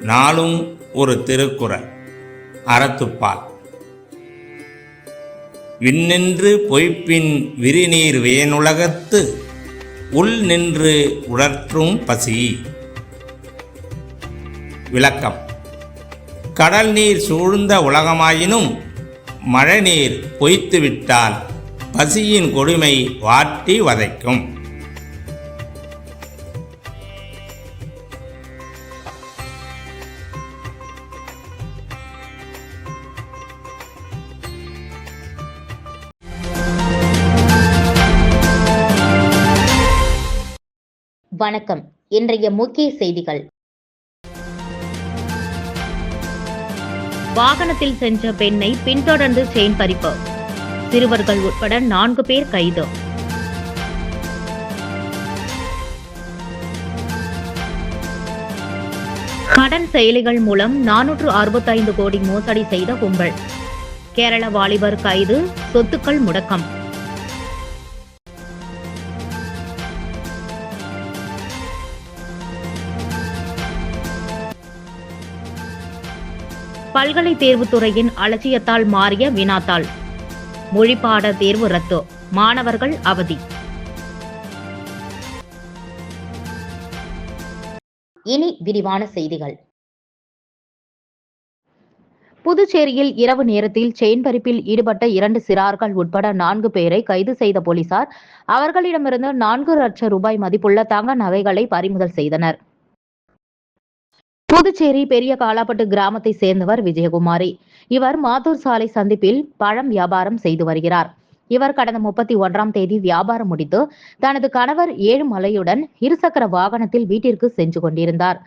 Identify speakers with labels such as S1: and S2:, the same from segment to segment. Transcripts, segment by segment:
S1: நாளும் ஒரு திருக்குறள் அறத்துப்பால். விண்ணின்று பொய்ப்பின் விரிநீர் வேணுலகத்து உள் நின்று உழற்றும் பசி. விளக்கம். கடல் நீர் சூழ்ந்த உலகமாயினும் மழைநீர் பொய்த்துவிட்டால் பசியின் கொடுமை வாட்டி வதைக்கும்.
S2: வணக்கம். இன்றைய முக்கிய செய்திகள். வாகனத்தில் சென்ற பெண்ணை பின்தொடர்ந்து செயின் பறிப்பு. சிறுவர்கள் உட்பட நான்கு பேர் கைது. கடன் செயலிகள் மூலம் நானூற்று அறுபத்தைந்து கோடி மோசடி செய்த கும்பல். கேரள வாலிபர் கைது சொத்துக்கள் முடக்கம். பல்கலை தேர்வுத்துறையின் அலட்சியத்தால் மாறிய வினாத்தாள். மொழிப்பாட தேர்வு ரத்து. மாணவர்கள் அவதி. இனி விரிவான செய்திகள். புதுச்சேரியில் இரவு நேரத்தில் செயின் பறிப்பில் ஈடுபட்ட இரண்டு சிறார்கள் உட்பட நான்கு பேரை கைது செய்த போலீசார் அவர்களிடமிருந்து நான்கு லட்சம் ரூபாய் மதிப்புள்ள தங்க நகைகளை பறிமுதல் செய்தனர். புதுச்சேரி பெரிய காலாப்பட்டு கிராமத்தை சேர்ந்தவர் விஜயகுமாரி. இவர் மாத்தூர் சாலை சந்திப்பில் பழம் வியாபாரம் செய்து வருகிறார். இவர் கடந்த முப்பத்தி ஒன்றாம் தேதி வியாபாரம் முடித்து தனது கணவர் ஏழுமலையுடன் இருசக்கர வாகனத்தில் வீட்டிற்கு சென்று கொண்டிருந்தார்.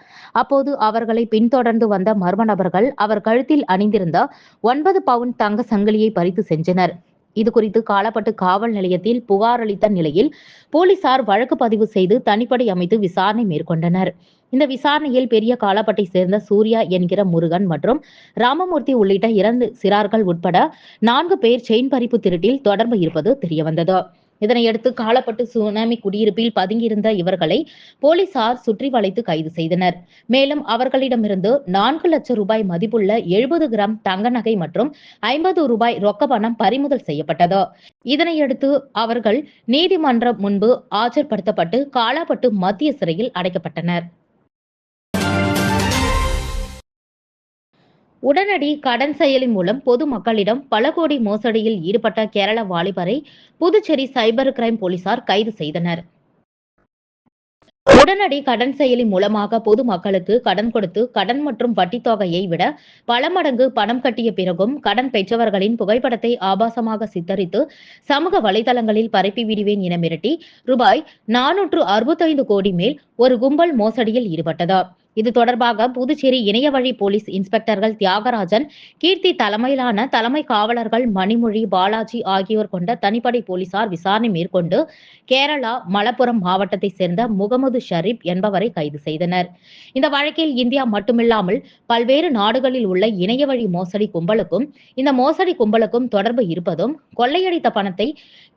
S2: அப்போது அவர்களை பின்தொடர்ந்து வந்த மர்ம நபர்கள் அவர் கழுத்தில் அணிந்திருந்த ஒன்பது பவுன் தங்க சங்கிலியை பறித்து சென்றனர். இது குறித்து காலப்பட்டு காவல் நிலையத்தில் புகார் அளித்த நிலையில் போலீசார் வழக்கு பதிவு செய்து தனிப்படை அமைத்து விசாரணை மேற்கொண்டனர். இந்த விசாரணையில் பெரிய காலப்பட்டை சேர்ந்த சூர்யா என்கிற முருகன் மற்றும் ராமமூர்த்தி உள்ளிட்ட இரண்டு சிறார்கள் உட்பட நான்கு பேர் செயின் பறிப்பு திருட்டில் தொடர்பு இருப்பது தெரியவந்தது. இதனையடுத்து காலப்பட்டு சுனாமி குடியிருப்பில் பதுங்கியிருந்த இவர்களை போலீசார் சுற்றி வளைத்து கைது செய்தனர். மேலும் அவர்களிடமிருந்து நான்கு லட்சம் ரூபாய் மதிப்புள்ள எழுபது கிராம் தங்க நகை மற்றும் ஐம்பது ரூபாய் ரொக்க பணம் பறிமுதல் செய்யப்பட்டது. இதனையடுத்து அவர்கள் நீதிமன்றம் முன்பு ஆஜர்படுத்தப்பட்டு காலாப்பட்டு மத்திய சிறையில் அடைக்கப்பட்டனர். உடனடி கடன் செயலி மூலம் பொதுமக்களிடம் பல கோடி மோசடியில் ஈடுபட்ட கேரள வாலிபரை புதுச்சேரி சைபர் கிரைம் போலீசார் கைது செய்தனர். உடனடி கடன் செயலி மூலமாக பொதுமக்களுக்கு கடன் கொடுத்து கடன் மற்றும் வட்டி தொகையை விட பல மடங்கு பணம் கட்டிய பிறகும் கடன் பெற்றவர்களின் புகைப்படத்தை ஆபாசமாக சித்தரித்து சமூக வலைதளங்களில் பரப்பி விடுவேன் என மிரட்டி ரூபாய் நானூற்று அறுபத்தைந்து கோடி மேல் ஒரு கும்பல் மோசடியில் ஈடுபட்டது. இது தொடர்பாக புதுச்சேரி இணையவழி போலீஸ் இன்ஸ்பெக்டர்கள் தியாகராஜன் கீர்த்தி தலைமையிலான தலைமை காவலர்கள் மணிமொழி பாலாஜி ஆகியோர் கொண்ட தனிப்படை போலீசார் விசாரணை மேற்கொண்டு கேரளா மலப்புரம் மாவட்டத்தைச் சேர்ந்த முகமது ஷரீப் என்பவரை கைது செய்தனர். இந்த வழக்கில் இந்தியா மட்டுமில்லாமல் பல்வேறு நாடுகளில் உள்ள இணையவழி மோசடி கும்பலுக்கும் இந்த மோசடி கும்பலுக்கும் தொடர்பு இருப்பதும் கொள்ளையடித்த பணத்தை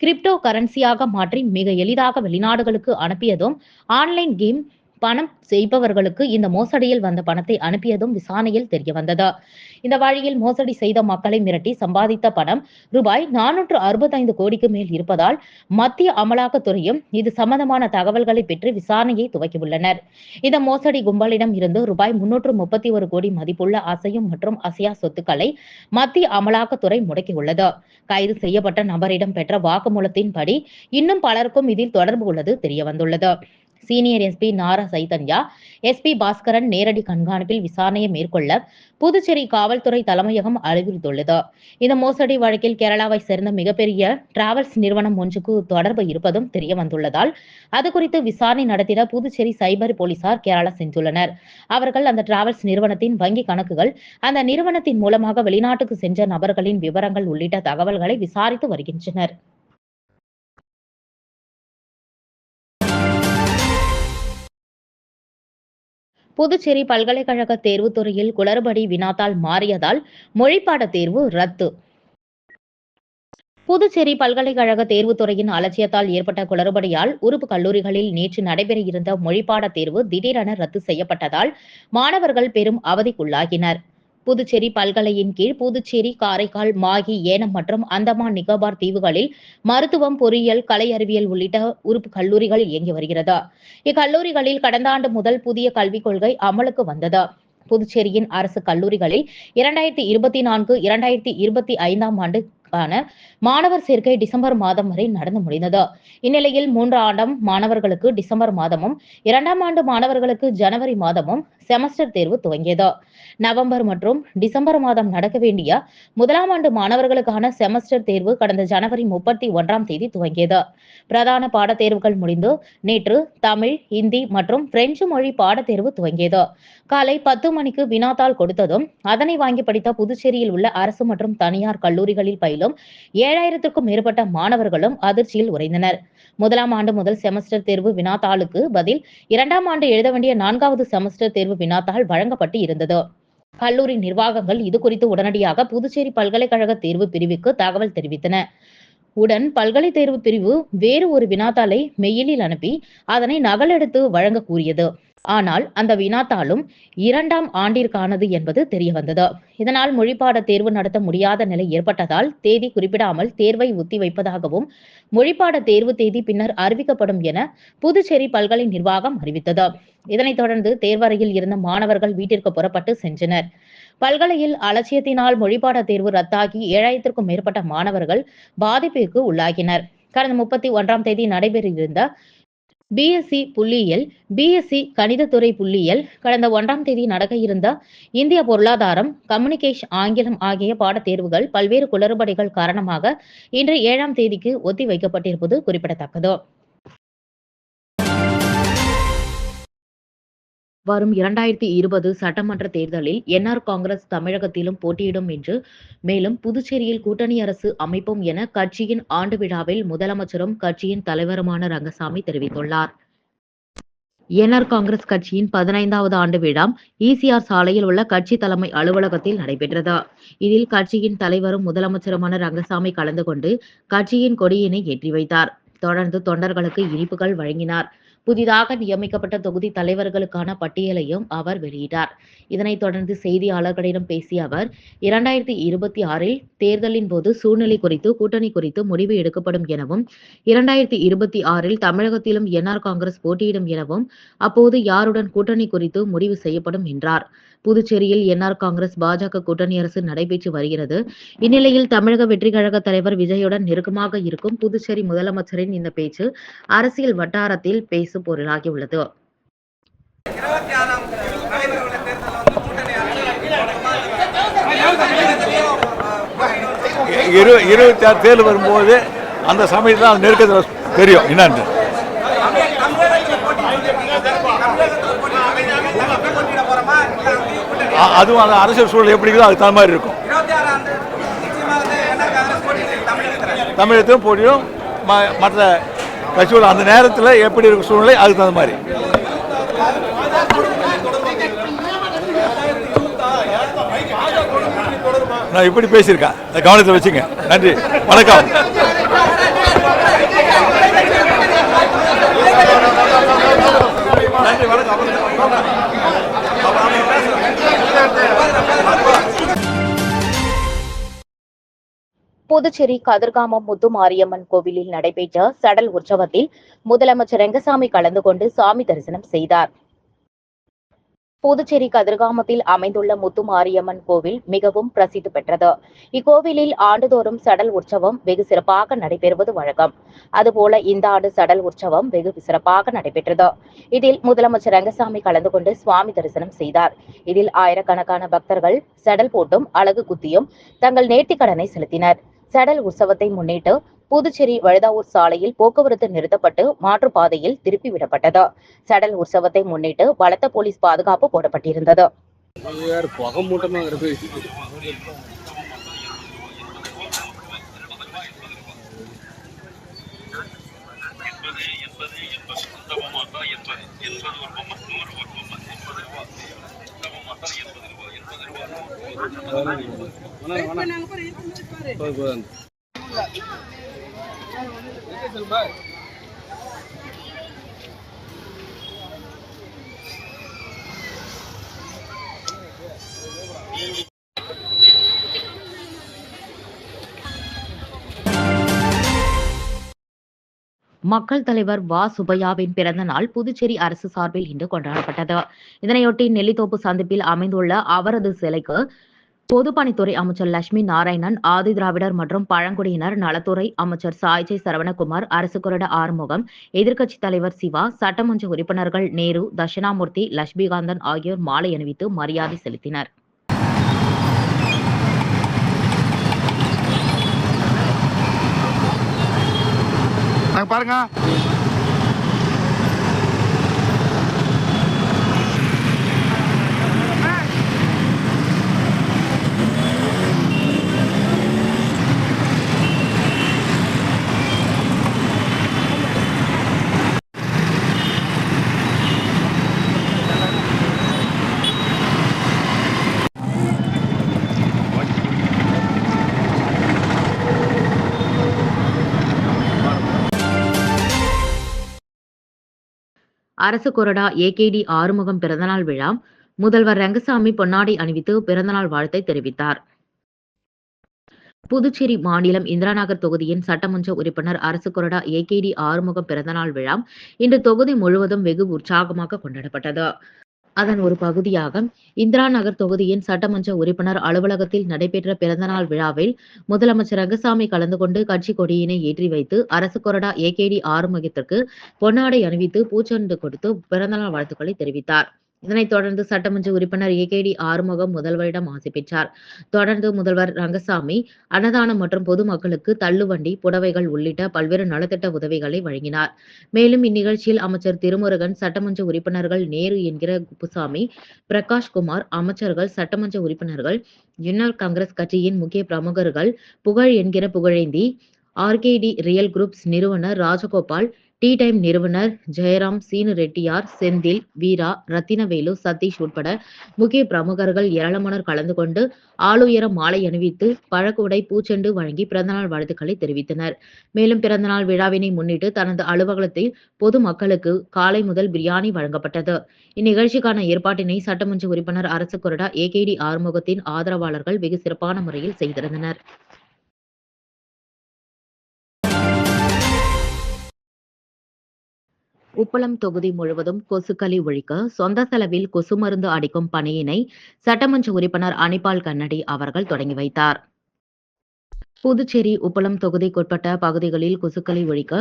S2: கிரிப்டோ கரன்சியாக மாற்றி மிக எளிதாக வெளிநாடுகளுக்கு அனுப்பியதும் ஆன்லைன் கேம் பணம் செய்பவர்களுக்கு இந்த மோசடியில் வந்த பணத்தை அனுப்பியதும் விசாரணையில் தெரிய வந்தது. இந்த வழியில் மோசடி செய்த மக்களை மிரட்டி சம்பாதித்த பணம் ரூபாய் நானூற்று அறுபத்தைந்து கோடிக்கு மேல் இருப்பதால் மத்திய அமலாக்கத்துறையும் இது சம்பந்தமான தகவல்களை பெற்று விசாரணையை துவக்கியுள்ளனர். இந்த மோசடி கும்பலிடம் இருந்து ரூபாய் முன்னூற்று முப்பத்தி ஒரு கோடி மதிப்புள்ள அசையும் மற்றும் அசையா சொத்துக்களை மத்திய அமலாக்கத்துறை முடக்கியுள்ளது. கைது செய்யப்பட்ட நபரிடம் பெற்ற வாக்குமூலத்தின்படி இன்னும் பலருக்கும் இதில் தொடர்பு உள்ளது தெரிய வந்துள்ளது senior SP Nara Chaitanya SP Bhaskaran நேரடி கண்காணிப்பில் விசாரணையை மேற்கொள்ள புதுச்சேரி காவல்துறை தலைமையகம் அறிவுறுத்துள்ளது இந்த மோசடி வழக்கில் கேரளாவை சேர்ந்த மிகப்பெரிய டிராவல்ஸ் நிறுவனம் ஒன்றுக்கு தொடர்பு இருப்பதும் தெரிய வந்துள்ளதால் அது குறித்து விசாரணை நடத்திட புதுச்சேரி சைபர் போலீசார் கேரளா சென்றுள்ளனர். அவர்கள் அந்த டிராவல்ஸ் நிறுவனத்தின் வங்கி கணக்குகள் அந்த நிறுவனத்தின் மூலமாக வெளிநாட்டுக்கு சென்ற நபர்களின் விவரங்கள் உள்ளிட்ட தகவல்களை விசாரித்து வருகின்றனர். புதுச்சேரி பல்கலைக்கழக தேர்வுத்துறையில் குளறுபடி வினாத்தால் மாறியதால் மொழிப்பாட தேர்வு ரத்து. புதுச்சேரி பல்கலைக்கழக தேர்வுத்துறையின் அலட்சியத்தால் ஏற்பட்ட குளறுபடியால் உறுப்பு கல்லூரிகளில் நேற்று நடைபெற இருந்த மொழிப்பாட தேர்வு திடீரென ரத்து செய்யப்பட்டதால் மாணவர்கள் பெரும் அவதிக்குள்ளாகினர். புதுச்சேரி பல்கலையின் கீழ் புதுச்சேரி காரைக்கால் மாகி ஏனம் மற்றும் அந்தமான் நிகோபார் தீவுகளில் மருத்துவம் பொறியியல் கலை அறிவியல் உள்ளிட்ட உறுப்பு கல்லூரிகள் இயங்கி வருகிறது. இக்கல்லூரிகளில் கடந்த ஆண்டு முதல் புதிய கல்விக் கொள்கை அமலுக்கு வந்தது. புதுச்சேரியின் அரசு கல்லூரிகளில் இரண்டாயிரத்தி இருபத்தி நான்கு இரண்டாயிரத்தி இருபத்தி ஐந்தாம் ஆண்டுக்கான மாணவர் சேர்க்கை டிசம்பர் மாதம் வரை நடந்து முடிந்தது. இந்நிலையில் மூன்று ஆண்டாம் மாணவர்களுக்கு டிசம்பர் மாதமும் இரண்டாம் ஆண்டு மாணவர்களுக்கு ஜனவரி மாதமும் செமஸ்டர் தேர்வு துவங்கியது. நவம்பர் மற்றும் டிசம்பர் மாதம் நடக்க வேண்டிய முதலாம் ஆண்டு மாணவர்களுக்கான செமஸ்டர் தேர்வு கடந்த ஜனவரி முப்பத்தி ஒன்றாம் தேதி துவங்கியது. பிரதான பாடத்தேர்வுகள் முடிந்து நேற்று தமிழ் இந்தி மற்றும் பிரெஞ்சு மொழி பாடத்தேர்வு துவங்கியது. காலை பத்து மணிக்கு வினாத்தாள் கொடுத்ததும் அதனை வாங்கி படித்த புதுச்சேரியில் உள்ள அரசு மற்றும் தனியார் கல்லூரிகளில் பயிலும் ஏழாயிரத்திற்கும் மேற்பட்ட மாணவர்களும் அதிர்ச்சியில் உறைந்தனர். முதலாம் ஆண்டு முதல் செமஸ்டர் தேர்வு வினாத்தாளுக்கு பதில் இரண்டாம் ஆண்டு எழுத வேண்டிய நான்காவது செமஸ்டர் தேர்வு வினாத்தாள் வழங்கப்பட்டு இருந்தது. கல்லூரி நிர்வாகங்கள் இது குறித்து உடனடியாக புதுச்சேரி பல்கலைக்கழக தேர்வு பிரிவுக்கு தகவல் தெரிவித்தன. உடன் பல்கலை தேர்வு பிரிவு வேறு ஒரு வினாத்தாளை மெயிலில் அனுப்பி அதனை நகலெடுத்து வழங்க கூறியது. ஆனால் அந்த வினாத்தாளும் இரண்டாம் ஆண்டிற்கானது என்பது தெரிய வந்தது இதனால் மொழிப்பாட தேர்வு நடத்த முடியாத நிலை ஏற்பட்டதால் தேதி குறிப்பிடாமல் தேர்வை ஒத்திவைப்பதாகவும் மொழிப்பாட தேர்வு தேதி பின்னர் அறிவிக்கப்படும் என புதுச்சேரி பல்கலை நிர்வாகம் அறிவித்தது. இதனைத் தொடர்ந்து தேர்வறையில் இருந்த மாணவர்கள் வீட்டிற்கு புறப்பட்டு சென்றனர். பல்கலையில் அலட்சியத்தினால் மொழிப்பாட தேர்வு ரத்தாகி ஏழாயிரத்திற்கும் மேற்பட்ட மாணவர்கள் பாதிப்பிற்கு உள்ளாகினர். கடந்த முப்பத்தி ஒன்றாம் தேதி நடைபெறியிருந்த பிஎஸ்சி புள்ளியியல் பிஎஸ்சி கணிதத்துறை புள்ளியியல். கடந்த ஒன்றாம் தேதி நடக்க இருந்த இந்திய பொருளாதாரம் கம்யூனிகேஷன் ஆங்கிலம் ஆகிய பாடத் தேர்வுகள் பல்வேறு குளறுபடிகள் காரணமாக இன்று ஏழாம் தேதிக்கு ஒத்தி வைக்கப்பட்டிருப்பது குறிப்பிடத்தக்கது. வரும் இரண்டாயிரத்தி இருபது சட்டமன்ற தேர்தலில் என்ஆர் காங்கிரஸ் தமிழகத்திலும் போட்டியிடும் என்று மேலும் புதுச்சேரியில் கூட்டணி அரசு அமைப்போம் என கட்சியின் ஆண்டு விழாவில் முதலமைச்சரும் கட்சியின் தலைவருமான ரங்கசாமி தெரிவித்துள்ளார். என்ஆர் காங்கிரஸ் கட்சியின் பதினைந்தாவது ஆண்டு விழா இசிஆர் சாலையில் உள்ள கட்சி தலைமை அலுவலகத்தில் நடைபெற்றது. இதில் கட்சியின் தலைவரும் முதலமைச்சருமான ரங்கசாமி கலந்து கொண்டு கட்சியின் கொடியினை ஏற்றி வைத்தார். தொடர்ந்து தொண்டர்களுக்கு இனிப்புகள் வழங்கினார். புதிதாக நியமிக்கப்பட்ட தொகுதி தலைவர்களுக்கான பட்டியலையும் அவர் வெளியிட்டார். இதனைத் தொடர்ந்து செய்தியாளர்களிடம் பேசிய அவர் இரண்டாயிரத்தி இருபத்தி ஆறில் தேர்தலின் போது சூழ்நிலை குறித்து கூட்டணி குறித்து முடிவு எடுக்கப்படும் எனவும் இரண்டாயிரத்தி இருபத்தி ஆறில் தமிழகத்திலும் என்ஆர் காங்கிரஸ் போட்டியிடும் எனவும் அப்போது யாருடன் கூட்டணி குறித்து முடிவு செய்யப்படும் என்றார். புதுச்சேரியில் என்ஆர் காங்கிரஸ் பாஜக கூட்டணி அரசு நடைபெற்று வருகிறது. இந்நிலையில் தமிழக வெற்றி கழக தலைவர் விஜயுடன் நெருக்கமாக இருக்கும் புதுச்சேரி முதலமைச்சரின் இந்த பேச்சு அரசியல் வட்டாரத்தில் பேச பொருளாகியுள்ளது
S3: கூட்டணி அரசு
S4: இரு இருபத்தி ஆறு தேர்தல் வரும்போது அந்த சமயத்தில் அந்த நெருக்கத்தில் தெரியும். என்னன்னு. அதுவும் அந்த அரசியல் சூழல் எப்படி இருக்குதோ அதுக்கு தகுந்த மாதிரி இருக்கும். தமிழகத்திலும் போட்டியும் ம- மற்ற கட்சிகள் அந்த நேரத்தில் எப்படி இருக்கும் சூழ்நிலை அதுக்கு தகுந்த மாதிரி. நான் இப்படி பேசியிருக்கேன். அதை கவனத்தில் வச்சுங்க. நன்றி. வணக்கம்.
S2: புதுச்சேரி கதிர்காமம் முத்து மாரியம்மன் கோவிலில் நடைபெற்ற சடல் உற்சவத்தில் முதலமைச்சர் ரெங்கசாமி கலந்து கொண்டு சாமி தரிசனம் செய்தார். புதுச்சேரி கதிர்காமத்தில் அமைந்துள்ள முத்து மாரியம்மன் கோவில் மிகவும் பிரசித்தி பெற்றது. இக்கோவிலில் ஆண்டுதோறும் சடல் உற்சவம் வெகு சிறப்பாக நடைபெறுவது வழக்கம். அதுபோல இந்த ஆண்டு சடல் உற்சவம் வெகு சிறப்பாக நடைபெற்றது. இதில் முதலமைச்சர் ரங்கசாமி கலந்து கொண்டு சுவாமி தரிசனம் செய்தார். இதில் ஆயிரக்கணக்கான பக்தர்கள் சடல் போட்டும் அழகு குத்தியும் தங்கள் நேர்த்திக்கடனை செலுத்தினர். சடல் உற்சவத்தை முன்னிட்டு புதுச்சேரி வழுதாவூர் சாலையில் போக்குவரத்து நிறுத்தப்பட்டு மாற்றுப்பாதையில் திருப்பி விடப்பட்டது சடல் உற்சவத்தை முன்னிட்டு பலத்த போலீஸ் பாதுகாப்பு போடப்பட்டிருந்தது.
S5: வேறு புகை மூட்டமாக இருக்கு.
S2: மக்கள் தலைவர் வா சுபையாவின் பிறந்த நாள் புதுச்சேரி அரசு சார்பில் இன்று கொண்டாடப்பட்டது. இதனையொட்டி நெல்லித்தோப்பு சந்திப்பில் அமைந்துள்ள அவரது சிலைக்கு பொதுப்பணித்துறை அமைச்சர் லட்சுமி நாராயணன் ஆதி திராவிடர் மற்றும் பழங்குடியினர் நலத்துறை அமைச்சர் சாய்ஜை சரவணகுமார் அரசு கொறட ஆறுமுகம் எதிர்க்கட்சி தலைவர் சிவா சட்டமன்ற உறுப்பினர்கள் நேரு தட்சிணாமூர்த்தி லட்சுமிகாந்தன் ஆகியோர் மாலை அணிவித்து மரியாதை செலுத்தினர்.
S4: பாருங்க.
S2: அரசு கொறடா ஏகேடி ஆறுமுகம் பிறந்தநாள் விழா. முதல்வர் ரங்கசாமி பொன்னாடை அணிவித்து பிறந்தநாள் வாழ்த்தை தெரிவித்தார். புதுச்சேரி மாநிலம் இந்திராநகர் தொகுதியின் சட்டமன்ற உறுப்பினர் அரசு கொறடா ஏகேடி ஆறுமுகம் பிறந்தநாள் விழா இன்று தொகுதி முழுவதும் வெகு உற்சாகமாக கொண்டாடப்பட்டது. அதன் ஒரு பகுதியாக இந்திரா நகர் தொகுதியின் சட்டமன்ற உறுப்பினர் அலுவலகத்தில் நடைபெற்ற பிறந்தநாள் விழாவில் முதலமைச்சர் ரங்கசாமி கலந்து கொண்டு கட்சி கொடியினை ஏற்றி வைத்து அரசு கொறடா ஏகேடி ஆறுமுகத்திற்கு பொன்னாடை அணிவித்து பூச்செண்டு கொடுத்து பிறந்தநாள் வாழ்த்துக்களை தெரிவித்தார். இதனைத் தொடர்ந்து சட்டமன்ற உறுப்பினர் ஏகேடி ஆறுமுகம் முதல்வரிடம் ஆசி பெற்றார். தொடர்ந்து முதல்வர் ரங்கசாமி அன்னதானம் மற்றும் பொதுமக்களுக்கு தள்ளுவண்டி புடவைகள் உள்ளிட்ட பல்வேறு நலத்திட்ட உதவிகளை வழங்கினார். மேலும் இந்நிகழ்ச்சியில் அமைச்சர் திருமுருகன் சட்டமன்ற உறுப்பினர்கள் நேரு என்கிற குப்புசாமி பிரகாஷ் குமார் அமைச்சர்கள் சட்டமன்ற உறுப்பினர்கள் என்ஆர் காங்கிரஸ் கட்சியின் முக்கிய பிரமுகர்கள் புகழ் என்கிற புகழேந்தி ஆர்கேடி ரியல் குரூப்ஸ் நிறுவனர் ராஜகோபால் டீ டைம் நிறுவனர் ஜெயராம் சீனு ரெட்டியார் செந்தில் வீரா ரத்தினவேலு சதீஷ் உட்பட முக்கிய பிரமுகர்கள் ஏராளமானோர் கலந்து கொண்டு ஆளுயர மாலை அணிவித்து பழக்குடை பூச்செண்டு வழங்கி பிறந்தநாள் வாழ்த்துக்களை தெரிவித்தனர். மேலும் பிறந்தநாள் விழாவினை முன்னிட்டு தனது அலுவலகத்தில் பொது மக்களுக்கு காலை முதல் பிரியாணி வழங்கப்பட்டது. இந்நிகழ்ச்சிக்கான ஏற்பாட்டினை சட்டமன்ற உறுப்பினர் அரசு கொறடா ஏகேடி ஆறுமுகத்தின் ஆதரவாளர்கள் வெகு சிறப்பான முறையில் செய்திருந்தனர். உப்பளம் தொகுதி முழுவதும் கொசுக்களை ஒழிக்க சொந்த செலவில் கொசு மருந்து அடிக்கும் பணியினை சட்டமன்ற உறுப்பினர் அனிபால் கண்ணடி அவர்கள் தொடங்கி வைத்தார். புதுச்சேரி உப்பளம் தொகுதிக்குட்பட்ட பகுதிகளில் கொசுக்களை ஒழிக்க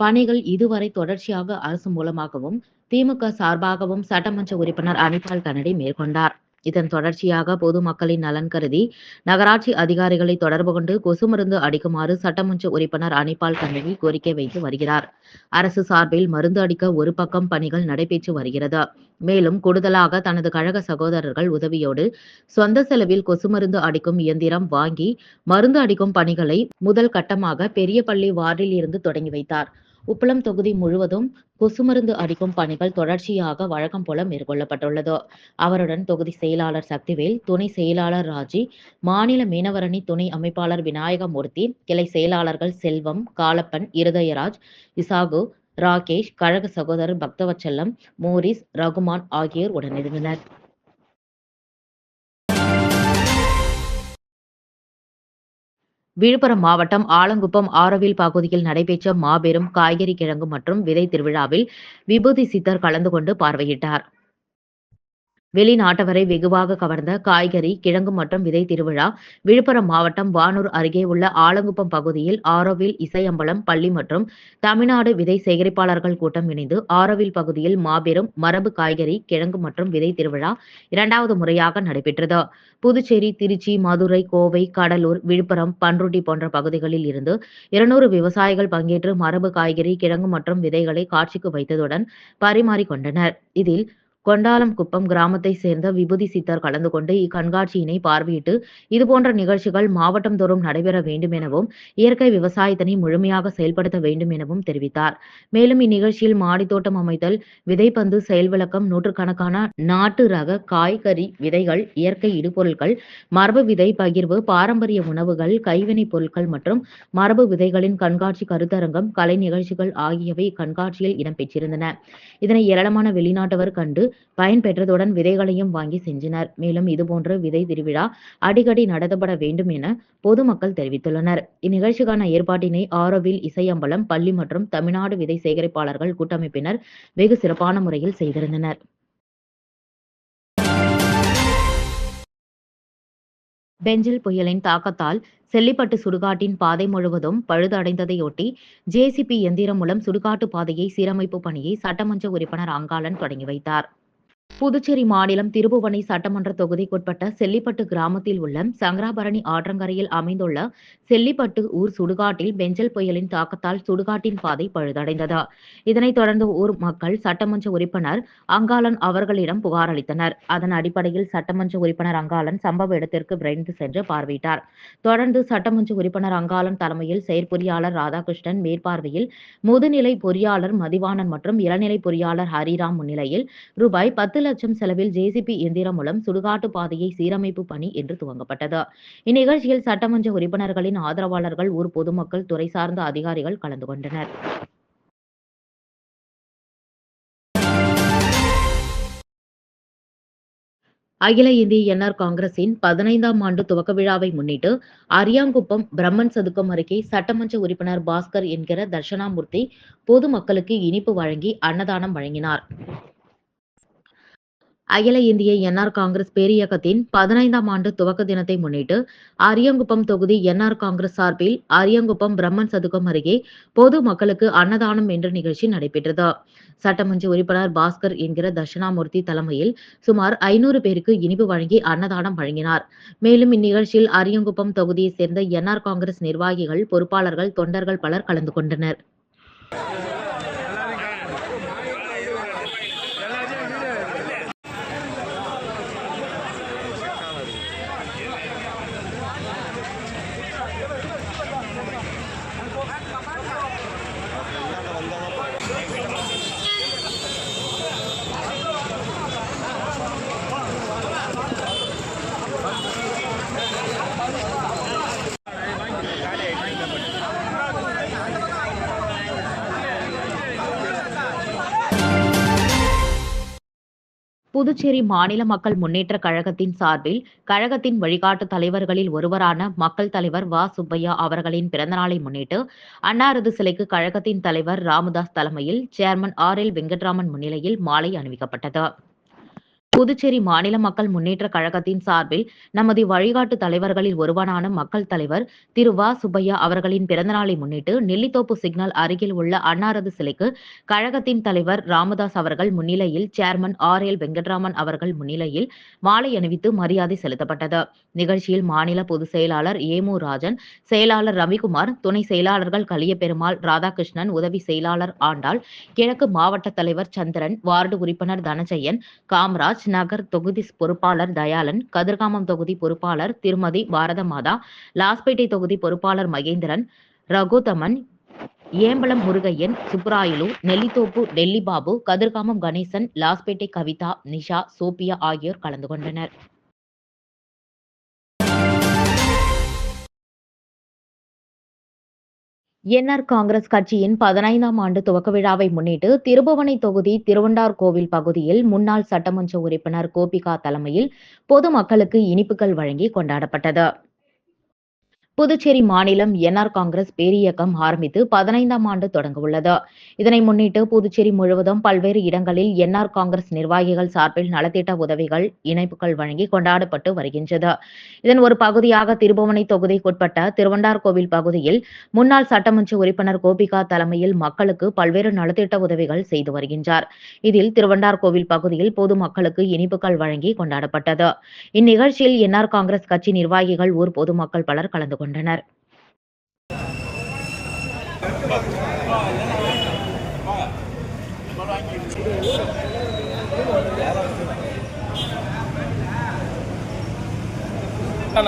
S2: பணிகள் இதுவரை தொடர்ச்சியாக அரசு மூலமாகவும் திமுக சார்பாகவும் சட்டமன்ற உறுப்பினர் அனிபால் கண்ணடி மேற்கொண்டார். இதன் தொடர்ச்சியாக பொதுமக்களின் நலன் கருதி நகராட்சி அதிகாரிகளை தொடர்பு கொண்டு கொசு மருந்து அடிக்குமாறு சட்டமன்ற உறுப்பினர் அனிபால் கண்ணகி கோரிக்கை வைத்து வருகிறார். அரசு சார்பில் மருந்து அடிக்க ஒரு பக்கம் பணிகள் நடைபெற்று வருகிறது. மேலும் கூடுதலாக தனது கழக சகோதரர்கள் உதவியோடு சொந்த செலவில் கொசு மருந்து அடிக்கும் இயந்திரம் வாங்கி மருந்து அடிக்கும் பணிகளை முதல் கட்டமாக பெரியபள்ளி வார்டில் இருந்து தொடங்கி வைத்தார். உப்பளம் தொகுதி முழுவதும் கொசு மருந்து அடிக்கும் பணிகள் தொடர்ச்சியாக வழக்கம் போல மேற்கொள்ளப்பட்டுள்ளது. அவருடன் தொகுதி செயலாளர் சக்திவேல் துணை செயலாளர் ராஜி மாநில மீனவரணி துணை அமைப்பாளர் விநாயகமூர்த்தி கிளை செயலாளர்கள் செல்வம் காலப்பன் இருதயராஜ் இசாகு ராகேஷ் கழக சகோதரர் பக்தவச்சல்லம் மோரிஸ் ரகுமான் ஆகியோர் உடனிருந்தனர். விழுப்புரம் மாவட்டம் ஆலங்குப்பம் ஆரோவில் பகுதியில் நடைபெற்ற மாபெரும் காய்கறி கிழங்கு மற்றும் விதை திருவிழாவில் விபூதி சித்தர் கலந்து கொண்டு பார்வையிட்டார். வெளிநாட்டவரை வெகுவாக கவர்ந்த காய்கறி கிழங்கு மற்றும் விதை திருவிழா விழுப்புரம் மாவட்டம் வானூர் அருகே உள்ள ஆலங்குப்பம் பகுதியில் ஆரோவில் இசையம்பலம் பள்ளி மற்றும் தமிழ்நாடு விதை சேகரிப்பாளர்கள் கூட்டம் இணைந்து ஆரோவில் பகுதியில் மாபெரும் மரபு காய்கறி கிழங்கு மற்றும் விதை திருவிழா இரண்டாவது முறையாக நடைபெற்றது. புதுச்சேரி திருச்சி மதுரை கோவை கடலூர் விழுப்புரம் பன்ருட்டி போன்ற பகுதிகளில் இருந்து இருநூறு விவசாயிகள் பங்கேற்று மரபு காய்கறி கிழங்கு மற்றும் விதைகளை காட்சிக்கு வைத்ததுடன் பரிமாறிக்கொண்டனர். இதில் கொண்டாலம் குப்பம் கிராமத்தை சேர்ந்த விபூதி சித்தர் கலந்து கொண்டு இக்கண்காட்சியினை பார்வையிட்டு இதுபோன்ற நிகழ்ச்சிகள் மாவட்டம் தோறும் நடைபெற வேண்டும் எனவும் இயற்கை விவசாயத்தினை முழுமையாக செயல்படுத்த வேண்டும் எனவும் தெரிவித்தார். மேலும் இந்நிகழ்ச்சியில் மாடித்தோட்டம் அமைத்தல் விதைப்பந்து செயல் விளக்கம் நூற்றுக்கணக்கான நாட்டு ரக காய்கறி விதைகள் இயற்கை இடுபொருட்கள் மரபு விதை பகிர்வு பாரம்பரிய உணவுகள் கைவினைப் பொருட்கள் மற்றும் மரபு விதைகளின் கண்காட்சி கருத்தரங்கம் கலை நிகழ்ச்சிகள் ஆகியவை இக்கண்காட்சியில் இடம்பெற்றிருந்தன. இதனை ஏராளமான வெளிநாட்டவர் கண்டு பயன்பெற்றதுடன் விதைகளையும் வாங்கி செஞ்சினர். மேலும் இதுபோன்ற விதை திருவிழா அடிக்கடி நடத்தப்பட வேண்டும் என பொதுமக்கள் தெரிவித்துள்ளனர். இந்நிகழ்ச்சிக்கான ஏற்பாட்டினை ஆரோவில் இசையம்பலம் பள்ளி மற்றும் தமிழ்நாடு விதை சேகரிப்பாளர்கள் கூட்டமைப்பினர் வெகு சிறப்பான முறையில் செய்திருந்தனர். பெஞ்சில் புயலின் தாக்கத்தால் செல்லிப்பட்டு சுடுகாட்டின் பாதை முழுவதும் பழுதடைந்ததையொட்டி ஜேசிபி எந்திரம் மூலம் சுடுகாட்டு பாதையை சீரமைப்பு பணியை சட்டமன்ற உறுப்பினர் அங்காளன் தொடங்கி வைத்தார். புதுச்சேரி மாநிலம் திருபுவனை சட்டமன்ற தொகுதிக்குட்பட்ட செல்லிப்பட்டு கிராமத்தில் உள்ள சங்கராபரணி ஆற்றங்கரையில் அமைந்துள்ள செல்லிப்பட்டு ஊர் சுடுகாட்டில் பெஞ்சல் புயலின் தாக்கத்தால் சுடுகாட்டின் பாதை பழுதடைந்தது. இதனைத் தொடர்ந்து ஊர் மக்கள் சட்டமன்ற உறுப்பினர் அங்காளன் அவர்களிடம் புகார் அளித்தனர். அதன் அடிப்படையில் சட்டமன்ற உறுப்பினர் அங்காளன் சம்பவ இடத்திற்கு விரைந்து சென்று பார்வையிட்டார். தொடர்ந்து சட்டமன்ற உறுப்பினர் அங்காளன் தலைமையில் செயற்பொறியாளர் ராதாகிருஷ்ணன் மேற்பார்வையில் முதுநிலை பொறியாளர் மதிவாணன் மற்றும் இளநிலை பொறியாளர் ஹரிராம் முன்னிலையில் ரூபாய் பத்து பத்து லட்சம் செலவில் ஜேசிபி இயந்திரம் மூலம் சுடுகாட்டு பாதையை சீரமைப்பு பணி என்று துவங்கப்பட்டது. இந்நிகழ்ச்சியில் சட்டமன்ற உறுப்பினர்களின் ஆதரவாளர்கள் ஊர் பொதுமக்கள் துறை சார்ந்த அதிகாரிகள் கலந்து கொண்டனர். அகில இந்திய என்ஆர் காங்கிரசின் பதினைந்தாம் ஆண்டு துவக்க விழாவை முன்னிட்டு அரியாங்குப்பம் பிரம்மன் சதுக்கம் அருகே சட்டமன்ற உறுப்பினர் பாஸ்கர் என்கிற தர்ஷனாமூர்த்தி பொதுமக்களுக்கு இனிப்பு வழங்கி அன்னதானம் வழங்கினார். அகில இந்திய என்ஆர் காங்கிரஸ் பேரியக்கத்தின் பதினைந்தாம் ஆண்டு துவக்க தினத்தை முன்னிட்டு அரியங்குப்பம் தொகுதி என்ஆர் காங்கிரஸ் சார்பில் அரியங்குப்பம் பிரம்மன் சதுக்கம் அருகே பொது மக்களுக்கு அன்னதானம் என்ற நிகழ்ச்சி நடைபெற்றது. சட்டமன்ற உறுப்பினர் பாஸ்கர் என்கிற தட்சிணாமூர்த்தி தலைமையில் சுமார் ஐநூறு பேருக்கு இனிப்பு வழங்கி அன்னதானம் வழங்கினார். மேலும் இந்நிகழ்ச்சியில் அரியங்குப்பம் தொகுதியைச் சேர்ந்த என்ஆர் காங்கிரஸ் நிர்வாகிகள் பொறுப்பாளர்கள் தொண்டர்கள் பலர் கலந்து கொண்டனர். புதுச்சேரி மாநில மக்கள் முன்னேற்ற கழகத்தின் சார்பில் கழகத்தின் வழிகாட்டு தலைவர்களில் ஒருவரான மக்கள் தலைவர் வா. சுப்பையா அவர்களின் பிறந்தநாளை முன்னிட்டு அன்னாரது சிலைக்கு கழகத்தின் தலைவர் ராமதாஸ் தலைமையில் சேர்மன் ஆர். எல். வெங்கட்ராமன் முன்னிலையில் மாலை அணிவிக்கப்பட்டது. புதுச்சேரி மாநில மக்கள் முன்னேற்ற கழகத்தின் சார்பில் நமது வழிகாட்டு தலைவர்களில் ஒருவரான மக்கள் தலைவர் திரு வா. சுப்பையா அவர்களின் பிறந்தநாளை முன்னிட்டு நெல்லித்தோப்பு சிக்னல் அருகில் உள்ள அன்னாரது சிலைக்கு கழகத்தின் தலைவர் ராமதாஸ் அவர்கள் முன்னிலையில் சேர்மன் ஆர். எல். வெங்கட்ராமன் அவர்கள் முன்னிலையில் மாலை அணிவித்து மரியாதை செலுத்தப்பட்டது. நிகழ்ச்சியில் மாநில பொதுச் செயலாளர் ஏமு ராஜன் செயலாளர் ரவிக்குமார் துணை செயலாளர்கள் கலியபெருமாள் ராதாகிருஷ்ணன் உதவி செயலாளர் ஆண்டாள் கிழக்கு மாவட்ட தலைவர் சந்திரன் வார்டு உறுப்பினர் தனஜெயன் காமராஜ் நகர் தொகுதி பொறுப்பாளர் தயாளன் கதிர்காமம் தொகுதி பொறுப்பாளர் திருமதி பாரதமாதா லாஸ்பேட்டை தொகுதி பொறுப்பாளர் மகேந்திரன் ரகுதமன் ஏம்பலம் முருகையன் சுப்ராயிலு நெல்லித்தோப்பு டெல்லி பாபு கதிர்காமம் கணேசன் லாஸ்பேட்டை கவிதா நிஷா சோபியா ஆகியோர் கலந்து கொண்டனர். என்ஆர் காங்கிரஸ் கட்சியின் பதினைந்தாம் ஆண்டு துவக்க விழாவை முன்னிட்டு திருபுவனை தொகுதி திருவண்டார் கோவில் பகுதியில் முன்னாள் சட்டமன்ற உறுப்பினர் கோபிகா தலைமையில் பொதுமக்களுக்கு இனிப்புகள் வழங்கி கொண்டாடப்பட்டது. புதுச்சேரி மாநிலம் என்ஆர் காங்கிரஸ் பேரியக்கம் ஆரம்பித்து பதினைந்தாம் ஆண்டு தொடங்க உள்ளது. இதனை முன்னிட்டு புதுச்சேரி முழுவதும் பல்வேறு இடங்களில் என்ஆர் காங்கிரஸ் நிர்வாகிகள் சார்பில் நலத்திட்ட உதவிகள் இணைப்புகள் வழங்கி கொண்டாடப்பட்டு வருகின்றது. இதன் ஒரு பகுதியாக திருபுவனை தொகுதிக்குட்பட்ட திருவண்டார்கோவில் பகுதியில் முன்னாள் சட்டமன்ற உறுப்பினர் கோபிகா தலைமையில் மக்களுக்கு பல்வேறு நலத்திட்ட உதவிகள் செய்து வருகின்றார். இதில் திருவண்டார்கோவில் பகுதியில் பொதுமக்களுக்கு இனிப்புகள் வழங்கி கொண்டாடப்பட்டது. இந்நிகழ்ச்சியில் என்ஆர் காங்கிரஸ் கட்சி நிர்வாகிகள் ஊர் பொதுமக்கள் பலர் கலந்து கொண்டனர்.
S6: கொண்டனர்.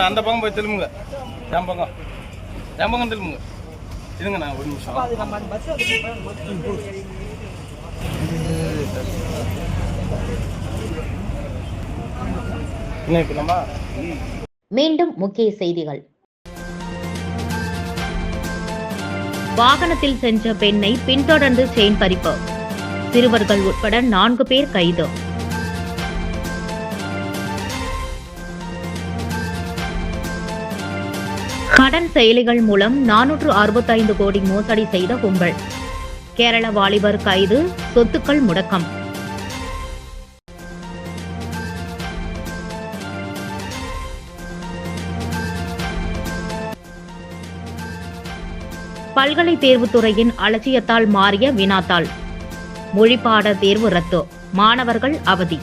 S6: அந்த பக்கம் போய் திரும்புங்க. என் பக்கம். என் பக்கம் திரும்புங்க. இருங்க நான் ஒரு நிமிஷம்.
S2: மீண்டும் முக்கிய செய்திகள். வாகனத்தில் சென்ற பெண்ணை பின்தொடர்ந்து செயின் பறிப்பு. சிறுவர்கள் உட்பட நான்கு பேர் கைது. கடன் செயலிகள் மூலம் நானூற்று அறுபத்தைந்து கோடி மோசடி செய்த கும்பல். கேரள வாலிபர் கைது சொத்துக்கள் முடக்கம். பல்கலை தேர்வுத்துறையின் அலட்சியத்தால் மாறிய வினாத்தாள். மொழிப்பாட தேர்வு ரத்து. மாணவர்கள் அவதி.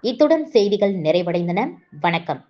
S2: இத்துடன் செய்திகள் நிறைவடைந்தன. வணக்கம்.